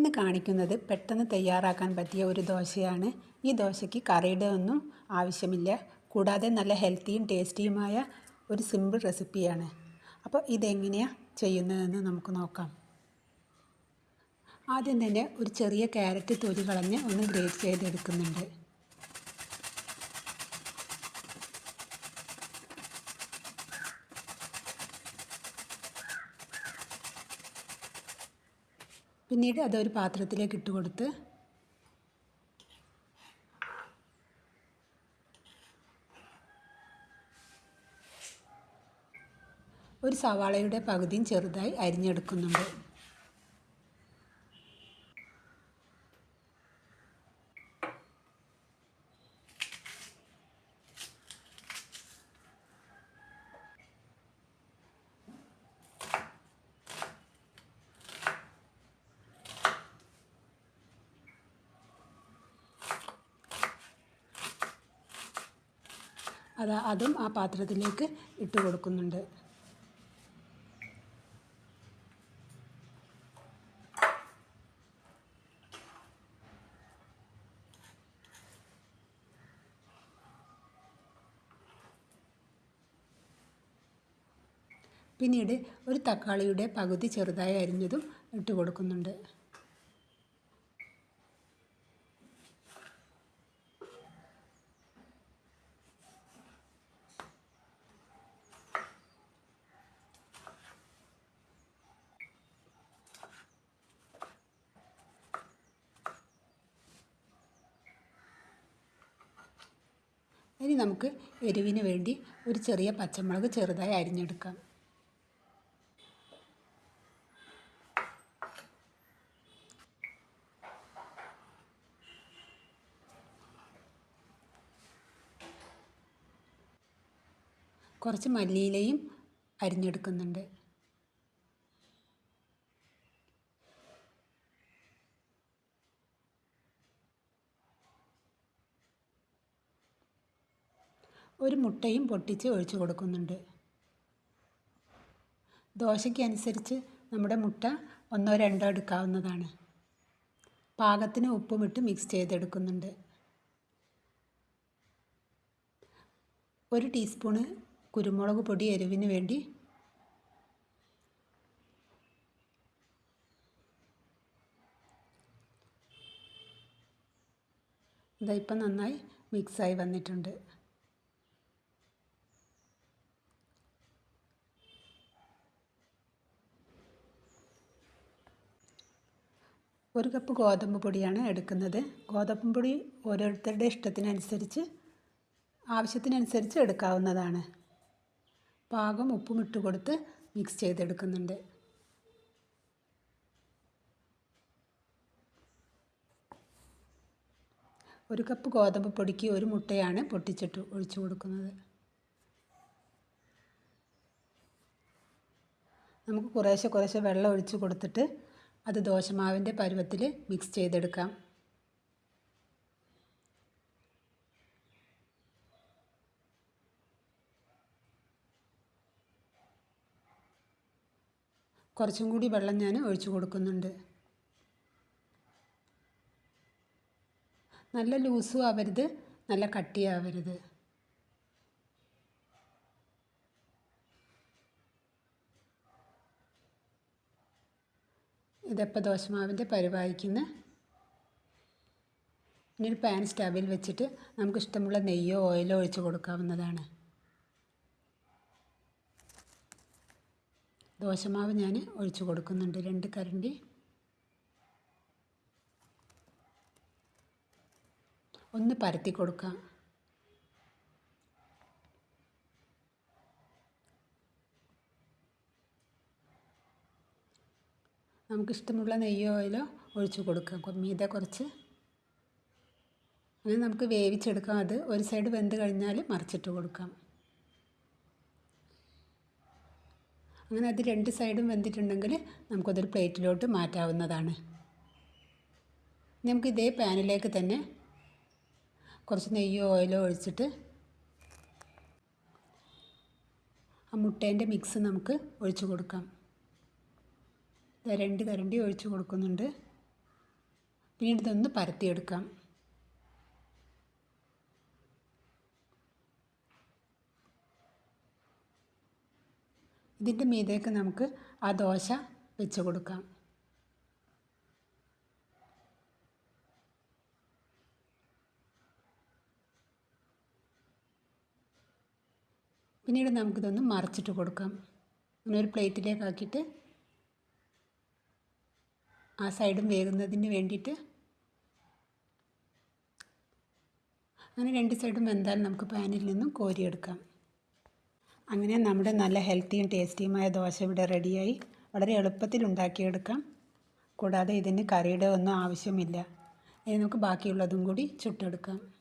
ഇന്ന് കാണിക്കുന്നത് പെട്ടെന്ന് തയ്യാറാക്കാൻ പറ്റിയ ഒരു ദോശയാണ്. ഈ ദോശയ്ക്ക് കറിയുടെ ഒന്നും ആവശ്യമില്ല. കൂടാതെ നല്ല ഹെൽത്തിയും ടേസ്റ്റിയുമായ ഒരു സിമ്പിൾ റെസിപ്പിയാണ്. അപ്പോൾ ഇതെങ്ങനെയാണ് ചെയ്യുന്നതെന്ന് നമുക്ക് നോക്കാം. ആദ്യം തന്നെ ഒരു ചെറിയ ക്യാരറ്റ് തൊലി കളഞ്ഞ് ഒന്ന് ഗ്രേറ്റ് ചെയ്തെടുക്കുന്നുണ്ട്. പിന്നീട് അതൊരു പാത്രത്തിലേക്ക് ഇട്ട് കൊടുത്ത് ഒരു സവാളയുടെ പകുതിയും ചെറുതായി അരിഞ്ഞെടുക്കുന്നുണ്ട്. അത് അതും ആ പാത്രത്തിലേക്ക് ഇട്ട് കൊടുക്കുന്നുണ്ട്. പിന്നീട് ഒരു തക്കാളിയുടെ പകുതി ചെറുതായി അരിഞ്ഞതും ഇട്ട് കൊടുക്കുന്നുണ്ട്. ഇനി നമുക്ക് എരിവിന് വേണ്ടി ഒരു ചെറിയ പച്ചമുളക് ചെറുതായി അരിഞ്ഞെടുക്കാം. കുറച്ച് മല്ലിയിലയും അരിഞ്ഞെടുക്കുന്നുണ്ട്. ഒരു മുട്ടയും പൊട്ടിച്ച് ഒഴിച്ചു കൊടുക്കുന്നുണ്ട്. ദോശയ്ക്ക് അനുസരിച്ച് നമ്മുടെ മുട്ട ഒന്നോ രണ്ടോ എടുക്കാവുന്നതാണ്. പാകത്തിന് ഉപ്പുമിട്ട് മിക്സ് ചെയ്തെടുക്കുന്നുണ്ട്. ഒരു ടീസ്പൂണ് കുരുമുളക് പൊടി എരിവിന് വേണ്ടി ഇതിപ്പം നന്നായി മിക്സായി വന്നിട്ടുണ്ട്. ഒരു കപ്പ് ഗോതമ്പ് പൊടിയാണ് എടുക്കുന്നത്. ഗോതമ്പ് പൊടി ഓരോരുത്തരുടെ ഇഷ്ടത്തിനനുസരിച്ച് ആവശ്യത്തിനനുസരിച്ച് എടുക്കാവുന്നതാണ്. പാകം ഉപ്പും ഇട്ട് കൊടുത്ത് മിക്സ് ചെയ്തെടുക്കുന്നുണ്ട്. ഒരു കപ്പ് ഗോതമ്പ് പൊടിക്ക് ഒരു മുട്ടയാണ് പൊട്ടിച്ചിട്ട് ഒഴിച്ചു കൊടുക്കുന്നത്. നമുക്ക് കുറേശ്ശെ കുറേശ്ശെ വെള്ളം ഒഴിച്ച് കൊടുത്തിട്ട് അത് ദോശമാവിന്റെ പരുവത്തിൽ മിക്സ് ചെയ്തെടുക്കാം. കുറച്ചും കൂടി വെള്ളം ഞാൻ ഒഴിച്ചു കൊടുക്കുന്നുണ്ട്. നല്ല ലൂസും ആവരുത് നല്ല കട്ടിയാവരുത്. ഇതപ്പോൾ ദോശമാവിന്റെ പരുവായിക്കുന്ന ഇനി ഒരു പാൻ സ്റ്റവിൽ വെച്ചിട്ട് നമുക്ക് ഇഷ്ടമുള്ള നെയ്യോ ഓയിലോ ഒഴിച്ച് കൊടുക്കാവുന്നതാണ്. ദോശമാവ് ഞാൻ ഒഴിച്ച് കൊടുക്കുന്നുണ്ട്. രണ്ട് കരണ്ടി. ഒന്ന് പരത്തി കൊടുക്കാം. നമുക്കിഷ്ടമുള്ള നെയ്യോ ഓയിലോ ഒഴിച്ച് കൊടുക്കാം മീതെ കുറച്ച്. അങ്ങനെ നമുക്ക് വേവിച്ചെടുക്കാം. അത് ഒരു സൈഡ് വെന്ത് കഴിഞ്ഞാൽ മറിച്ചിട്ട് കൊടുക്കാം. അങ്ങനെ അത് രണ്ട് സൈഡും വെന്തിട്ടുണ്ടെങ്കിൽ നമുക്കതൊരു പ്ലേറ്റിലോട്ട് മാറ്റാവുന്നതാണ്. നമുക്ക് ഇതേ പാനിലേക്ക് തന്നെ കുറച്ച് നെയ്യോ ഓയിലോ ഒഴിച്ചിട്ട് ആ മുട്ടേന്റെ മിക്സ് നമുക്ക് ഒഴിച്ചു കൊടുക്കാം. രണ്ട് കരണ്ടി ഒഴിച്ചു കൊടുക്കുന്നുണ്ട്. പിന്നീട് ഇതൊന്ന് പരത്തിയെടുക്കാം. ഇതിന്റെ മീതേക്ക് നമുക്ക് ആ ദോശ വെച്ച് കൊടുക്കാം. പിന്നീട് നമുക്കിതൊന്ന് മറിച്ചിട്ട് കൊടുക്കാം. അങ്ങനെ ഒരു പ്ലേറ്റിലേക്ക് ആക്കിയിട്ട് ആ സൈഡും വേകുന്നതിന് വേണ്ടിയിട്ട് അങ്ങനെ രണ്ട് സൈഡും വെന്താൽ നമുക്ക് പാനിൽ നിന്നും കോരിയെടുക്കാം. അങ്ങനെ നമ്മുടെ നല്ല ഹെൽത്തിയും ടേസ്റ്റിയുമായ ദോശ ഇവിടെ റെഡിയായി. വളരെ എളുപ്പത്തിൽ ഉണ്ടാക്കിയെടുക്കാം. കൂടാതെ ഇതിന് കറിയുടെ ഒന്നും ആവശ്യമില്ല. ഇനി നമുക്ക് ബാക്കിയുള്ളതും കൂടി ചുട്ടെടുക്കാം.